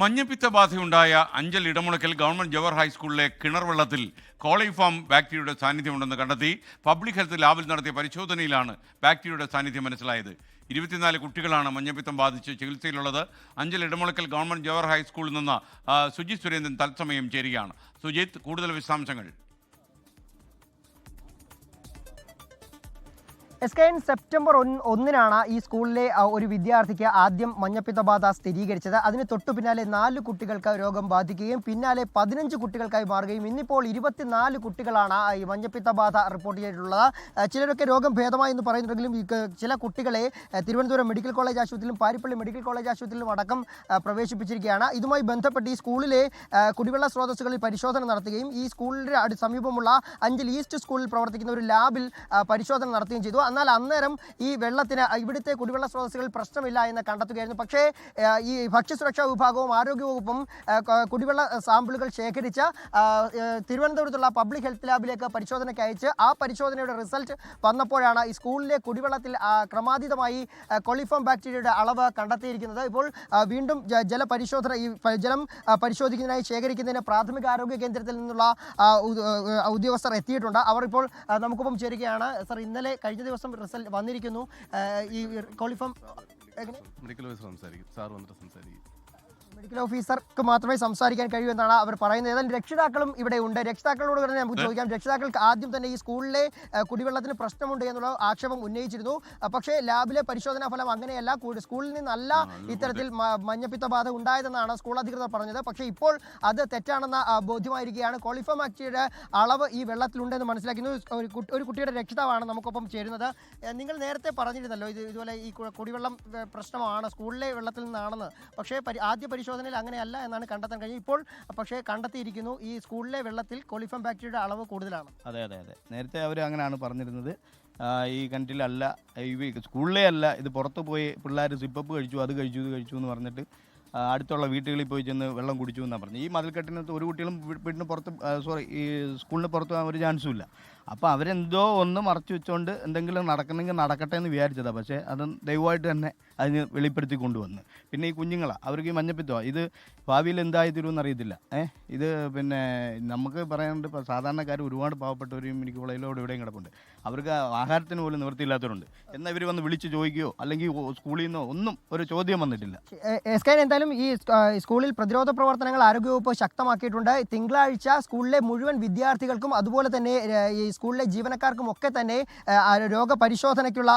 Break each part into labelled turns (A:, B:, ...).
A: മഞ്ഞപ്പിത്ത ബാധയുണ്ടായ അഞ്ചൽ ഇടമുളക്കൽ ഗവൺമെന്റ് ജവഹർ ഹൈസ്കൂളിലെ കിണർ വെള്ളത്തിൽ കോളിഫോം ബാക്ടീരിയയുടെ സാന്നിധ്യമുണ്ടെന്ന് കണ്ടെത്തി പബ്ലിക് ഹെൽത്ത് ലാബിൽ നടത്തിയ പരിശോധനയിലാണ് ബാക്ടീരിയയുടെ സാന്നിധ്യം മനസ്സിലായത്. ഇരുപത്തിനാല് കുട്ടികളാണ് മഞ്ഞപ്പിത്തം ബാധിച്ച് ചികിത്സയിലുള്ളത്. അഞ്ചൽ ഇടമുളക്കൽ ഗവൺമെന്റ് ജവഹർ ഹൈസ്കൂളിൽ നിന്ന് സുജിത് സുരേന്ദ്രൻ തത്സമയം ചേരുകയാണ്. സുജിത്ത് കൂടുതൽ വിശദാംശങ്ങൾ.
B: എസ് കെ എൻ സെപ്റ്റംബർ ഒന്നിനാണ് ഈ സ്കൂളിലെ ഒരു വിദ്യാർത്ഥിക്ക് ആദ്യം മഞ്ഞപ്പിത്തബാധ സ്ഥിരീകരിച്ചത്. അതിന് തൊട്ടു പിന്നാലെ നാല് കുട്ടികൾക്ക് രോഗം ബാധിക്കുകയും പിന്നാലെ പതിനഞ്ച് കുട്ടികൾക്കായി മാറുകയും ഇന്നിപ്പോൾ ഇരുപത്തിനാല് കുട്ടികളാണ് ഈ മഞ്ഞപ്പിത്തബാധ റിപ്പോർട്ട് ചെയ്തിട്ടുള്ളത്. ചിലരൊക്കെ രോഗം ഭേദമായി എന്ന് പറയുന്നുണ്ടെങ്കിലും ചില കുട്ടികളെ തിരുവനന്തപുരം മെഡിക്കൽ കോളേജ് ആശുപത്രിയിലും പാരിപ്പള്ളി മെഡിക്കൽ കോളേജ് ആശുപത്രിയിലും അടക്കം പ്രവേശിപ്പിച്ചിരിക്കുകയാണ്. ഇതുമായി ബന്ധപ്പെട്ട് ഈ സ്കൂളിലെ കുടിവെള്ള സ്രോതസ്സുകളിൽ പരിശോധന നടത്തുകയും ഈ സ്കൂളിന്റെ സമീപമുള്ള അഞ്ചൽ ഈസ്റ്റ് സ്കൂളിൽ പ്രവർത്തിക്കുന്ന ഒരു ലാബിൽ പരിശോധന നടത്തുകയും ചെയ്തു. എന്നാൽ അന്നേരം ഈ വെള്ളത്തിന് ഇവിടുത്തെ കുടിവെള്ള സ്രോതസ്സുകളിൽ പ്രശ്നമില്ല എന്ന് കണ്ടെത്തുകയായിരുന്നു. പക്ഷേ ഈ ഭക്ഷ്യസുരക്ഷാ വിഭാഗവും ആരോഗ്യവകുപ്പും കുടിവെള്ള സാമ്പിളുകൾ ശേഖരിച്ച തിരുവനന്തപുരത്തുള്ള പബ്ലിക് ഹെൽത്ത് ലാബിലേക്ക് പരിശോധനയ്ക്ക് അയച്ച് ആ പരിശോധനയുടെ റിസൾട്ട് വന്നപ്പോഴാണ് ഈ സ്കൂളിലെ കുടിവെള്ളത്തിൽ ക്രമാതീതമായി കൊളിഫോം ബാക്ടീരിയയുടെ അളവ് കണ്ടെത്തിയിരിക്കുന്നത്. ഇപ്പോൾ വീണ്ടും ജലപരിശോധന ഈ ജലം പരിശോധിക്കുന്നതിനായി ശേഖരിക്കുന്നതിന് പ്രാഥമിക ആരോഗ്യ കേന്ദ്രത്തിൽ നിന്നുള്ള ഉദ്യോഗസ്ഥർ എത്തിയിട്ടുണ്ട്. അവർ ഇപ്പോൾ നമുക്കൊപ്പം ചേരുകയാണ്. സർ ഇന്നലെ കഴിഞ്ഞ ദിവസം റിസൾട്ട് വന്നിരിക്കുന്നു. ഈ കോളിഫോം
C: മെഡിക്കൽ സംസാരിക്കും. സാർ വന്നിട്ട് സംസാരിക്കും.
B: മെഡിക്കൽ ഓഫീസർക്ക് മാത്രമേ സംസാരിക്കാൻ കഴിയൂ എന്നാണ് അവർ പറയുന്നത്. ഏതായാലും രക്ഷിതാക്കളും ഇവിടെ ഉണ്ട്. രക്ഷിതാക്കളോട് തന്നെ നമുക്ക് ചോദിക്കാം. രക്ഷിതാക്കൾക്ക് ആദ്യം തന്നെ ഈ സ്കൂളിലെ കുടിവെള്ളത്തിന് പ്രശ്നമുണ്ട് എന്നുള്ള ആക്ഷേപം ഉന്നയിച്ചിരുന്നു. പക്ഷേ ലാബിലെ പരിശോധനാ ഫലം അങ്ങനെയല്ല. സ്കൂളിൽ നിന്നല്ല ഇത്തരത്തിൽ മഞ്ഞപ്പിത്ത ബാധ ഉണ്ടായതെന്നാണ് സ്കൂൾ അധികൃതർ പറഞ്ഞത്. പക്ഷേ ഇപ്പോൾ അത് തെറ്റാണെന്ന ബോധ്യമായിരിക്കുകയാണ്. കോളിഫോം ആക്ടിയുടെ അളവ് ഈ വെള്ളത്തിലുണ്ടെന്ന് മനസ്സിലാക്കുന്നു. ഒരു കുട്ടിയുടെ രക്ഷിതാവാണ് നമുക്കൊപ്പം ചേരുന്നത്. നിങ്ങൾ നേരത്തെ പറഞ്ഞിരുന്നല്ലോ ഇത് ഇതുപോലെ ഈ കുടിവെള്ളം പ്രശ്നമാണ് സ്കൂളിലെ വെള്ളത്തിൽ നിന്നാണെന്ന്. പക്ഷേ ആദ്യ ആദ്യ പരിശോധനയിൽ അങ്ങനെയല്ല എന്നാണ് കണ്ടെത്താൻ കഴിഞ്ഞത്. ഇപ്പോൾ പക്ഷേ കണ്ടെത്തിയിരിക്കുന്നു ഈ സ്കൂളിലെ വെള്ളത്തിൽ കൊളിഫം ബാക്ടീരിയയുടെ അളവ് കൂടുതലാണ്.
D: അതെ അതെ അതെ. നേരത്തെ അവർ അങ്ങനെയാണ് പറഞ്ഞിരുന്നത്. ഈ കിണറ്റിലല്ല സ്കൂളിലേ അല്ല ഇത് പുറത്ത് പോയി പിള്ളേർ സിപ്പപ്പ് കഴിച്ചു അത് കഴിച്ചു ഇത് കഴിച്ചു എന്ന് പറഞ്ഞിട്ട് അടുത്തുള്ള വീട്ടുകളിൽ പോയി ചെന്ന് വെള്ളം കുടിച്ചു എന്നാണ് പറഞ്ഞത്. ഈ മതിൽക്കെട്ടിനകത്ത് ഒരു കുട്ടികളും വീട്ടിന് പുറത്ത് സോറി ഈ സ്കൂളിന് പുറത്ത് പോകാൻ ഒരു ചാൻസും ഇല്ല. അപ്പോൾ അവരെന്തോ ഒന്ന് മറച്ചു വെച്ചുകൊണ്ട് എന്തെങ്കിലും നടക്കണമെങ്കിൽ നടക്കട്ടെ എന്ന് വിചാരിച്ചതാണ് പക്ഷേ അത് ദയവായിട്ട് തന്നെ അതിന് വെളിപ്പെടുത്തി കൊണ്ടുവന്ന്. പിന്നെ ഈ കുഞ്ഞുങ്ങളാണ് അവർക്ക് ഈ മഞ്ഞപ്പിത്തമാണ് ഇത് ഭാവിയിൽ എന്തായി തീരുമെന്ന് അറിയത്തില്ല. ഏഹ് ഇത് പിന്നെ നമുക്ക് പറയാനുണ്ട് ഇപ്പോൾ സാധാരണക്കാർ ഒരുപാട് പാവപ്പെട്ടവരും എനിക്ക് കോളേജിലോട് ഇവിടെയും കിടപ്പുണ്ട്. അവർക്ക് ആഹാരത്തിന് പോലും നിവൃത്തിയില്ലാത്തവരുണ്ട്. എന്നാൽ ഇവർ വന്ന് വിളിച്ച് ചോദിക്കുകയോ അല്ലെങ്കിൽ സ്കൂളിൽ നിന്നോ ഒന്നും ഒരു ചോദ്യം വന്നിട്ടില്ല.
B: എസ് കെ എന്തായാലും ഈ സ്കൂളിൽ പ്രതിരോധ പ്രവർത്തനങ്ങൾ ആരോഗ്യവകുപ്പ് ശക്തമാക്കിയിട്ടുണ്ട്. തിങ്കളാഴ്ച സ്കൂളിലെ മുഴുവൻ വിദ്യാർത്ഥികൾക്കും അതുപോലെ തന്നെ ഈ സ്കൂളിലെ ജീവനക്കാർക്കും ഒക്കെ തന്നെ രോഗപരിശോധനയ്ക്കുള്ള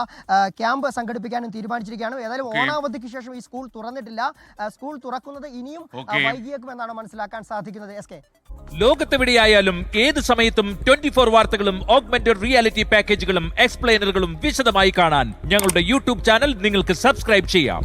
B: ക്യാമ്പ് സംഘടിപ്പിക്കാനും തീരുമാനിച്ചിരിക്കുകയാണ്. ഏതായാലും ഓണാവധിക്ക് ശേഷം ഈ സ്കൂൾ തുറന്നിട്ടില്ല. സ്കൂൾ തുറക്കുന്നത് ഇനിയും വൈകിയേക്കുമെന്നാണ് മനസ്സിലാക്കാൻ സാധിക്കുന്നത്. S K.
E: ലോകത്തെവിടെയായാലും ഏത് സമയത്തും ട്വന്റി ഫോർ വാർത്തകളും ഓഗ്മെന്റഡ് റിയാലിറ്റി പാക്കേജുകളും എക്സ്പ്ലെയിനറുകളും വിശദമായി കാണാൻ ഞങ്ങളുടെ യൂട്യൂബ് ചാനൽ നിങ്ങൾക്ക് സബ്സ്ക്രൈബ് ചെയ്യാം.